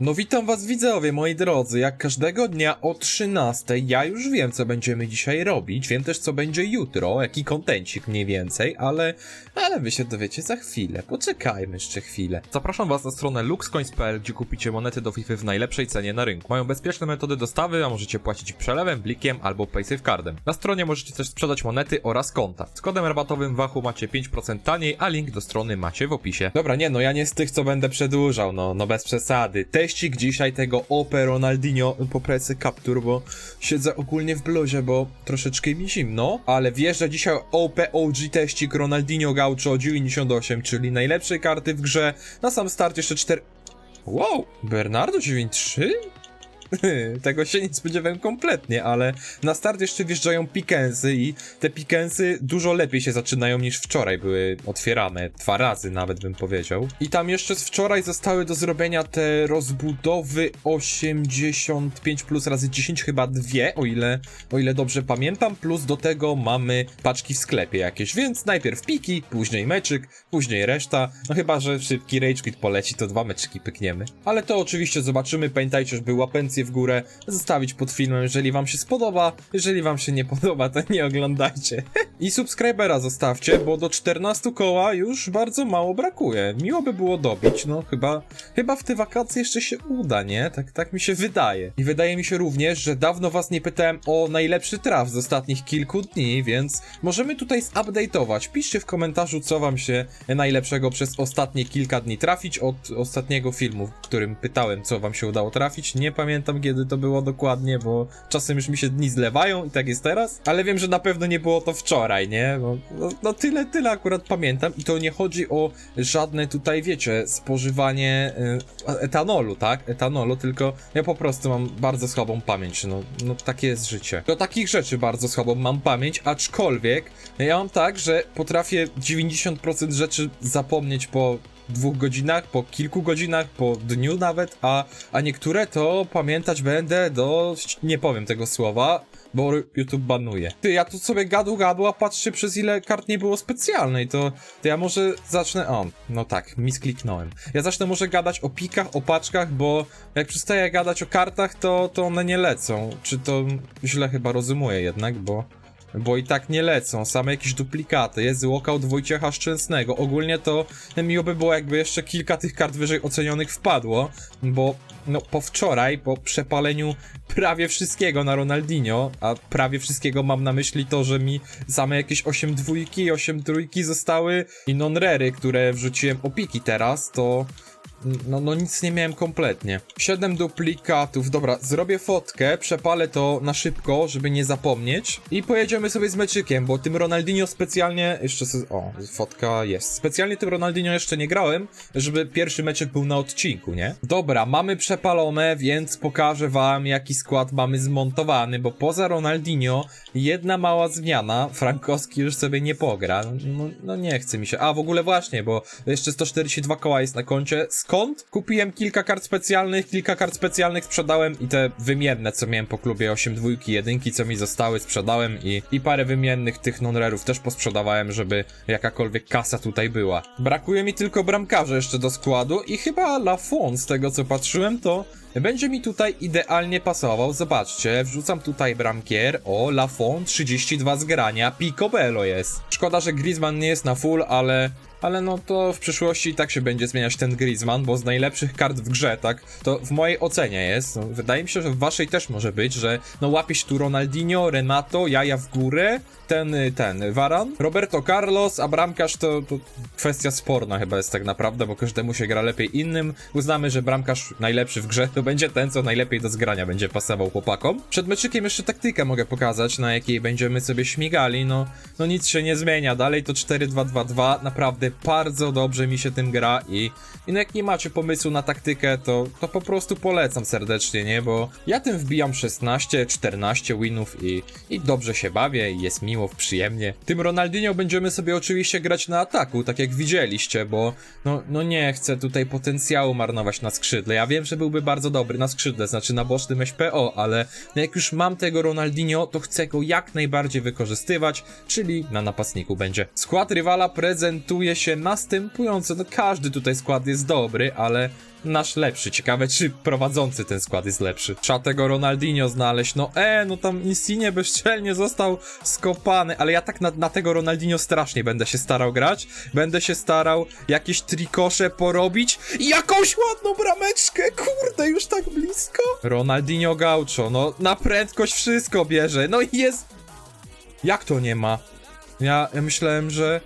No witam was widzowie, moi drodzy, jak każdego dnia o 13 ja już wiem co będziemy dzisiaj robić, wiem też co będzie jutro, jaki kontencik mniej więcej, ale, ale wy się dowiecie za chwilę, poczekajmy jeszcze chwilę. Zapraszam was na stronę luxcoins.pl, gdzie kupicie monety do FIFA w najlepszej cenie na rynku. Mają bezpieczne metody dostawy, a możecie płacić przelewem, blikiem albo paysafecardem. Na stronie możecie też sprzedać monety oraz konta. Z kodem rabatowym Wachu macie 5% taniej, a link do strony macie w opisie. Dobra, nie no, ja nie z tych co będę przedłużał, no, no bez przesady. Teścik dzisiaj tego OP Ronaldinho po plecy Capture, bo siedzę ogólnie w bluzie, bo troszeczkę mi zimno, ale wjeżdża dzisiaj OP OG teścik Ronaldinho Gaucho 98, czyli najlepszej karty w grze. Na sam start jeszcze 4... Wow, Bernardo 93? Tego się nie spodziewałem kompletnie, ale na start jeszcze wjeżdżają pikensy i te pikensy dużo lepiej się zaczynają niż wczoraj były otwierane. Dwa razy nawet bym powiedział. I tam jeszcze z wczoraj zostały do zrobienia te rozbudowy 85 plus razy 10 chyba dwie, o ile, o ile dobrze pamiętam, plus do tego mamy paczki w sklepie jakieś, więc najpierw piki, później meczyk, później reszta, no chyba, że szybki rage quit poleci, to dwa meczyki pykniemy. Ale to oczywiście zobaczymy, pamiętajcie, żeby w górę zostawić pod filmem, jeżeli wam się spodoba, jeżeli wam się nie podoba, to nie oglądajcie. I subskrybera zostawcie, bo do 14 koła już bardzo mało brakuje. Miło by było dobić, no chyba, chyba w te wakacje jeszcze się uda, nie? Tak, tak mi się wydaje. I wydaje mi się również, że dawno was nie pytałem o najlepszy traf z ostatnich kilku dni, więc możemy tutaj zupdate'ować. Piszcie w komentarzu, co wam się najlepszego przez ostatnie kilka dni trafić od ostatniego filmu, w którym pytałem, co wam się udało trafić. Nie pamiętam, kiedy to było dokładnie, bo czasem już mi się dni zlewają i tak jest teraz, ale wiem, że na pewno nie było to wczoraj, nie? Bo, no, no tyle, tyle akurat pamiętam i to nie chodzi o żadne tutaj, wiecie, spożywanie y, etanolu, tak? Etanolu, tylko ja po prostu mam bardzo słabą pamięć, no, no takie jest życie. Do takich rzeczy bardzo słabą mam pamięć, aczkolwiek ja mam tak, że potrafię 90% rzeczy zapomnieć po dwóch godzinach, po kilku godzinach, po dniu nawet, a, a niektóre to pamiętać będę do, nie powiem tego słowa, bo YouTube banuje. Ty, ja tu sobie gadu gadu, a patrzcie przez ile kart nie było specjalnej, to, to ja może zacznę, o, no tak, miskliknąłem. Ja zacznę może gadać o pikach, o paczkach, bo jak przestaję gadać o kartach, to, to one nie lecą. Czy to źle chyba rozumuję jednak, bo... Bo i tak nie lecą, same jakieś duplikaty, jest walkout Wojciecha Szczęsnego. Ogólnie to miło by było jakby jeszcze kilka tych kart wyżej ocenionych wpadło, bo no po wczoraj, po przepaleniu prawie wszystkiego na Ronaldinho, a prawie wszystkiego mam na myśli to, że mi same jakieś 8 dwójki i 8 trójki zostały i non-rery, które wrzuciłem opiki teraz, to no, no nic nie miałem kompletnie. 7 duplikatów, dobra, zrobię fotkę, przepalę to na szybko, żeby nie zapomnieć i pojedziemy sobie z meczykiem, bo tym Ronaldinho specjalnie, jeszcze o, fotka jest. Specjalnie tym Ronaldinho jeszcze nie grałem, żeby pierwszy meczek był na odcinku, nie? Dobra, mamy przepalone, więc pokażę wam jaki skład mamy zmontowany, bo poza Ronaldinho jedna mała zmiana, Frankowski już sobie nie pogra, no, no nie chce mi się, a w ogóle właśnie, bo jeszcze 142 koła jest na koncie, skąd? Kupiłem kilka kart specjalnych, kilka kart specjalnych sprzedałem i te wymienne, co miałem po klubie 8 dwójki, jedynki, co mi zostały, sprzedałem i, i parę wymiennych tych non-rarów też posprzedawałem, żeby jakakolwiek kasa tutaj była. Brakuje mi tylko bramkarza jeszcze do składu i chyba Lafon, z tego co patrzyłem, to będzie mi tutaj idealnie pasował. Zobaczcie, wrzucam tutaj bramkier. O, Lafon 32 z grania, Picobello jest. Szkoda, że Griezmann nie jest na full, ale ale no to w przyszłości i tak się będzie zmieniać ten Griezmann, bo z najlepszych kart w grze, tak, to w mojej ocenie jest, no, wydaje mi się, że w waszej też może być, że no łapie się tu Ronaldinho, Renato, jaja w górę, ten, ten, Varan, Roberto Carlos, a bramkarz to, to kwestia sporna chyba jest tak naprawdę, bo każdemu się gra lepiej innym, uznamy, że bramkarz najlepszy w grze to będzie ten, co najlepiej do zgrania będzie pasował chłopakom. Przed meczykiem jeszcze taktykę mogę pokazać, na jakiej będziemy sobie śmigali, no, no nic się nie zmienia, dalej to 4-2-2-2, naprawdę bardzo dobrze mi się tym gra i, i no jak nie macie pomysłu na taktykę, to, to po prostu polecam serdecznie, nie, bo ja tym wbijam 16-14 winów i, i dobrze się bawię i jest miło, przyjemnie. Tym Ronaldinho będziemy sobie oczywiście grać na ataku, tak jak widzieliście, bo no, no nie chcę tutaj potencjału marnować na skrzydle. Ja wiem, że byłby bardzo dobry na skrzydle, znaczy na bocznym SPO, ale no jak już mam tego Ronaldinho, to chcę go jak najbardziej wykorzystywać, czyli na napastniku będzie. Skład rywala prezentuje się następujące. No każdy tutaj skład jest dobry, ale nasz lepszy. Ciekawe, czy prowadzący ten skład jest lepszy. Trzeba tego Ronaldinho znaleźć. No e, no tam Insigne bezczelnie został skopany, ale ja tak na, na tego Ronaldinho strasznie będę się starał grać. Będę się starał jakieś trikosze porobić i jakąś ładną brameczkę, kurde, już tak blisko. Ronaldinho Gaucho, no na prędkość wszystko bierze, no i jest... Jak to nie ma? Ja, myślałem, że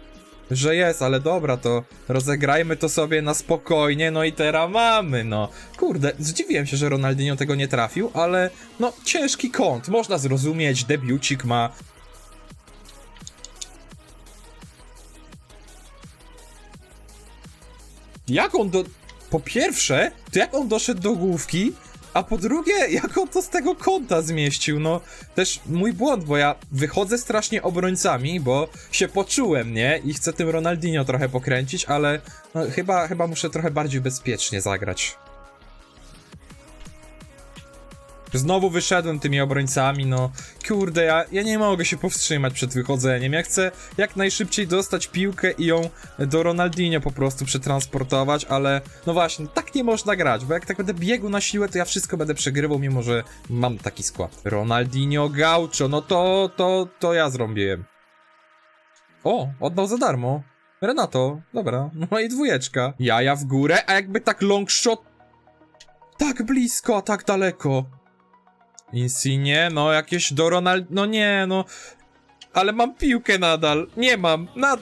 że jest, ale dobra, to rozegrajmy to sobie na spokojnie, no i teraz mamy, no. Kurde, zdziwiłem się, że Ronaldinho tego nie trafił, ale no, ciężki kąt, można zrozumieć, debiucik ma. Jak on do... Po pierwsze, to jak on doszedł do główki, a po drugie, jak on to z tego kąta zmieścił, no też mój błąd, bo ja wychodzę strasznie obrońcami, bo się poczułem, nie? I chcę tym Ronaldinho trochę pokręcić, ale no, chyba, chyba muszę trochę bardziej bezpiecznie zagrać. Znowu wyszedłem tymi obrońcami, no kurde, ja, ja nie mogę się powstrzymać przed wychodzeniem. Ja chcę jak najszybciej dostać piłkę i ją do Ronaldinho po prostu przetransportować, ale no właśnie, tak nie można grać, bo jak tak będę biegł na siłę, to ja wszystko będę przegrywał, mimo że mam taki skład. Ronaldinho Gaucho, no to, to, to ja zrobiłem. O, oddał za darmo. Renato, dobra, no i dwójeczka. Jaja w górę, a jakby tak long shot tak blisko, a tak daleko. Insigne, no jakieś do Ronald... No nie, no... Ale mam piłkę nadal. Nie mam. Nad...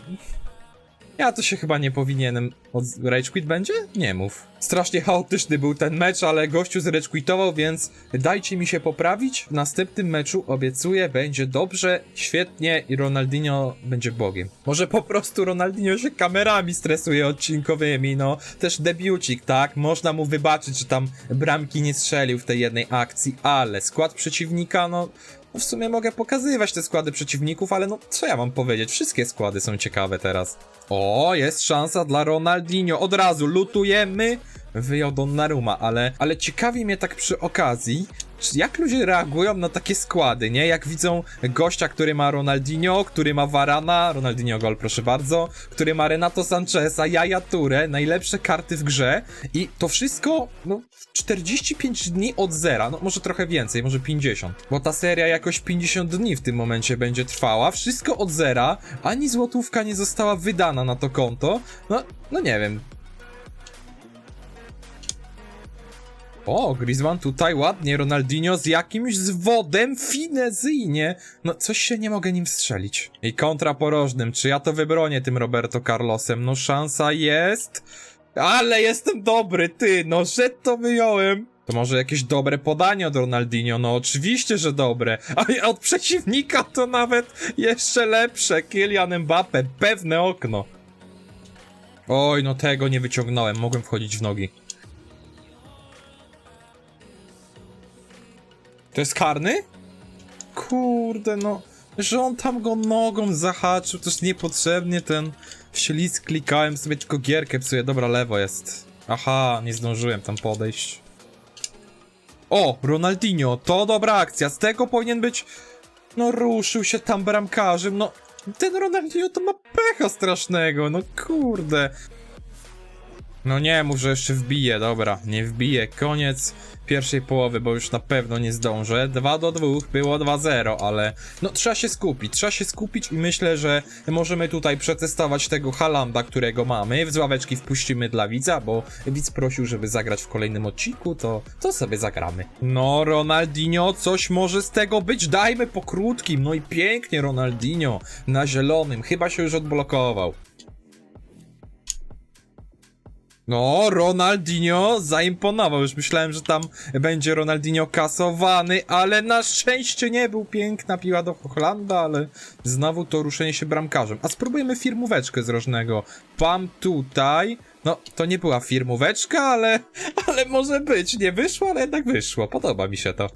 Ja to się chyba nie powinienem... Od... Rage quit będzie? Nie mów. Strasznie chaotyczny był ten mecz, ale gościu zrage quitował, więc dajcie mi się poprawić. W następnym meczu obiecuję, będzie dobrze, świetnie i Ronaldinho będzie bogiem. Może po prostu Ronaldinho się kamerami stresuje odcinkowymi, no. Też debiucik, tak? Można mu wybaczyć, że tam bramki nie strzelił w tej jednej akcji, ale skład przeciwnika, no... W sumie mogę pokazywać te składy przeciwników, ale no co ja mam powiedzieć? Wszystkie składy są ciekawe teraz. O, jest szansa dla Ronaldinho. Od razu lutujemy. Wyjął Donnarumma, ale, ale ciekawi mnie tak przy okazji, jak ludzie reagują na takie składy, nie? Jak widzą gościa, który ma Ronaldinho, który ma Varana, Ronaldinho gol proszę bardzo, który ma Renato Sancheza, Jaja Touré, najlepsze karty w grze i to wszystko, no, w 45 dni od zera, no może trochę więcej, może 50, bo ta seria jakoś 50 dni w tym momencie będzie trwała, wszystko od zera, ani złotówka nie została wydana na to konto, no, no nie wiem, O, Griezmann tutaj ładnie, Ronaldinho z jakimś zwodem finezyjnie. No, coś się nie mogę nim strzelić. I kontra porożnym, czy ja to wybronię tym Roberto Carlosem? No, szansa jest. Ale jestem dobry, ty, no, że to wyjąłem. To może jakieś dobre podanie od Ronaldinho? No oczywiście, że dobre. A od przeciwnika to nawet jeszcze lepsze. Kylian Mbappe, pewne okno. Oj, no tego nie wyciągnąłem, mogłem wchodzić w nogi. To jest karny? Kurde, no. Że on tam go nogą zahaczył, też niepotrzebnie ten ślizg klikałem sobie tylko gierkę psuję. Dobra, lewo jest. Aha, nie zdążyłem tam podejść. O, Ronaldinho, to dobra akcja. Z tego powinien być... No ruszył się tam bramkarzem, no... Ten Ronaldinho to ma pecha strasznego, no kurde. No nie mów, że jeszcze wbije, dobra, nie wbije, koniec pierwszej połowy, bo już na pewno nie zdążę. 2 do 2, było 2-0, ale no trzeba się skupić, trzeba się skupić i myślę, że możemy tutaj przetestować tego Halanda, którego mamy. W ławeczki wpuścimy dla widza, bo widz prosił, żeby zagrać w kolejnym odcinku, to, to sobie zagramy. No Ronaldinho, coś może z tego być, dajmy po krótkim, no i pięknie Ronaldinho na zielonym, chyba się już odblokował. No, Ronaldinho zaimponował. Już myślałem, że tam będzie Ronaldinho kasowany, ale na szczęście nie był piękna piła do Hochlanda, ale znowu to ruszenie się bramkarzem. A spróbujemy firmóweczkę z rożnego. Pam tutaj. No, to nie była firmóweczka, ale, ale może być. Nie wyszło, ale jednak wyszło. Podoba mi się to.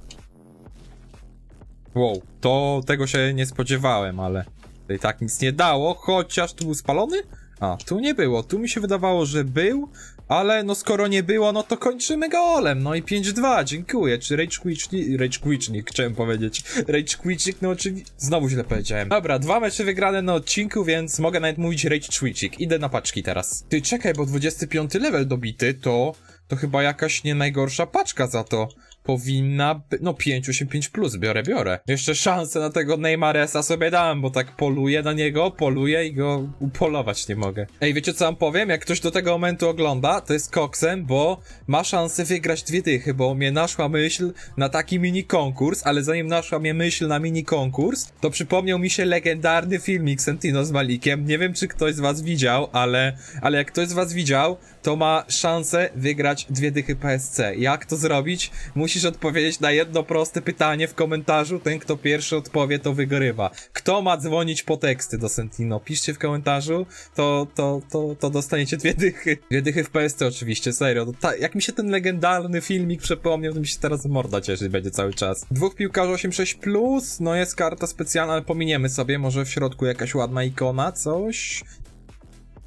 Wow, to tego się nie spodziewałem, ale i tak nic nie dało, chociaż tu był spalony? A, tu nie było. Tu mi się wydawało, że był, ale no skoro nie było, no to kończymy golem, no i 5-2, dziękuję, czy Rage Quitchnik, Rage Quitchnik, chciałem powiedzieć, Rage Quitchnik, no oczywiście, znowu źle powiedziałem. Dobra, dwa mecze wygrane na odcinku, więc mogę nawet mówić Rage Quitchnik, idę na paczki teraz. Ty, czekaj, bo 25 level dobity, to, to chyba jakaś nie najgorsza paczka za to. Powinna by... No 585 plus, biorę, biorę. Jeszcze szansę na tego Neymaresa sobie dałem, bo tak poluję na niego, poluję i go upolować nie mogę. Ej, wiecie co wam powiem? Jak ktoś do tego momentu ogląda, to jest koksem, bo ma szansę wygrać dwie dychy, bo mnie naszła myśl na taki mini konkurs, ale zanim naszła mnie myśl na mini konkurs, to przypomniał mi się legendarny filmik Sentino z Malikiem. Nie wiem, czy ktoś z was widział, ale, ale jak ktoś z was widział, to ma szansę wygrać dwie dychy PSC. Jak to zrobić? Musisz odpowiedzieć na jedno proste pytanie w komentarzu. Ten, kto pierwszy odpowie, to wygrywa. Kto ma dzwonić po teksty do Sentino? Piszcie w komentarzu, to, to, to, to dostaniecie dwie dychy. Dwie dychy w PSC oczywiście, serio. To ta, jak mi się ten legendarny filmik przypomniał, to mi się teraz morda cieszyć będzie cały czas. Dwóch piłkarzy 8-6+, plus, no jest karta specjalna, ale pominiemy sobie. Może w środku jakaś ładna ikona, coś?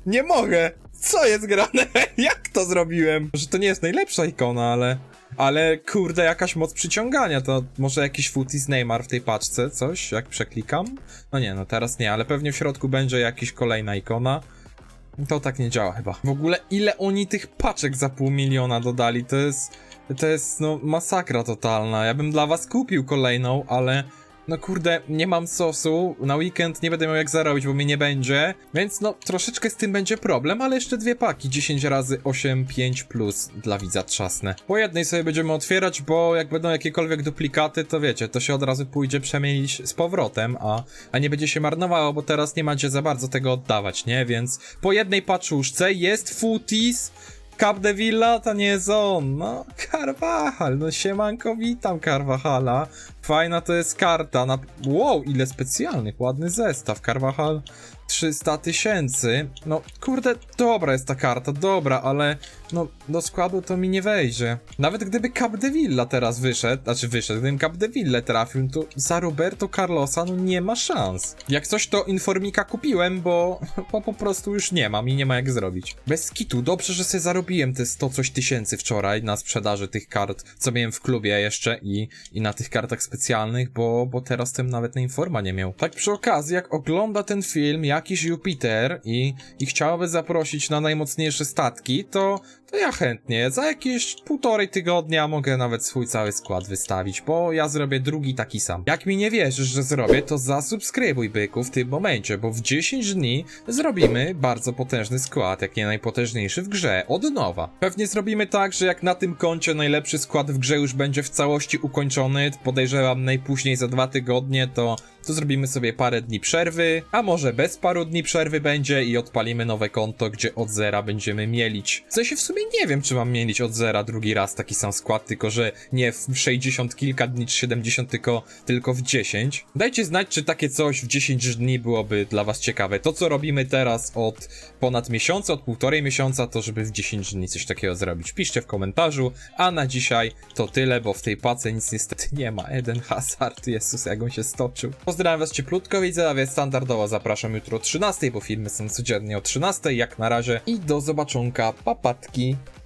Nie mogę! Co jest grane? Jak to zrobiłem? Że to nie jest najlepsza ikona, ale... Ale kurde, jakaś moc przyciągania, to może jakiś footies Neymar w tej paczce, coś, jak przeklikam? No nie, no teraz nie, ale pewnie w środku będzie jakaś kolejna ikona. To tak nie działa chyba. W ogóle ile oni tych paczek za pół miliona dodali, to jest... To jest, no, masakra totalna. Ja bym dla was kupił kolejną, ale... No kurde, nie mam sosu, na weekend nie będę miał jak zarobić, bo mnie nie będzie, więc no troszeczkę z tym będzie problem, ale jeszcze dwie paki, 10 razy 8, 5 plus dla widza trzasnę. Po jednej sobie będziemy otwierać, bo jak będą jakiekolwiek duplikaty, to wiecie, to się od razu pójdzie przemienić z powrotem, a, a nie będzie się marnowało, bo teraz nie macie za bardzo tego oddawać, nie? Więc po jednej paczuszce jest footies, Cap de Villa to nie jest on, no Carvajal, no siemanko, witam Carvajala, fajna to jest karta, na... wow, ile specjalnych, ładny zestaw, Carvajal 300 tysięcy, no kurde, dobra jest ta karta, dobra, ale no do składu to mi nie wejdzie. Nawet gdyby Cap de Villa teraz wyszedł, znaczy wyszedł, gdybym Cap de Villa trafił, to za Roberto Carlosa no nie ma szans. Jak coś to Informika kupiłem, bo, bo po prostu już nie mam i nie ma jak zrobić. Bez kitu, dobrze, że sobie zarobiłem te 100 coś tysięcy wczoraj na sprzedaży tych kart, co miałem w klubie jeszcze i, i na tych kartach specjalnych, bo, bo teraz tym nawet na Informa nie miał. Tak przy okazji, jak ogląda ten film jakiś Jupiter i, i zaprosić na najmocniejsze statki, to, to ja chętnie, za jakieś półtorej tygodnia mogę nawet swój cały skład wystawić, bo ja zrobię drugi taki sam. Jak mi nie wierzysz, że zrobię, to zasubskrybuj byku w tym momencie, bo w 10 dni zrobimy bardzo potężny skład, jak nie najpotężniejszy w grze, od nowa. Pewnie zrobimy tak, że jak na tym koncie najlepszy skład w grze już będzie w całości ukończony, podejrzewam najpóźniej za dwa tygodnie, to to zrobimy sobie parę dni przerwy, a może bez paru dni przerwy będzie i odpalimy nowe konto, gdzie od zera będziemy mielić. W sensie w sumie nie wiem, czy mam mielić od zera drugi raz taki sam skład, tylko że nie w 60 kilka dni czy 70, tylko, tylko w 10. Dajcie znać, czy takie coś w 10 dni byłoby dla was ciekawe. To, co robimy teraz od ponad miesiąca, od półtorej miesiąca, to żeby w 10 dni coś takiego zrobić. Piszcie w komentarzu, a na dzisiaj to tyle, bo w tej pace nic niestety nie ma. Eden Hazard, Jezus, jak on się stoczył. Pozdrawiam was cieplutko, widzowie, standardowo zapraszam jutro o 13, bo filmy są codziennie o 13, jak na razie. I do zobaczonka, papatki. lagi.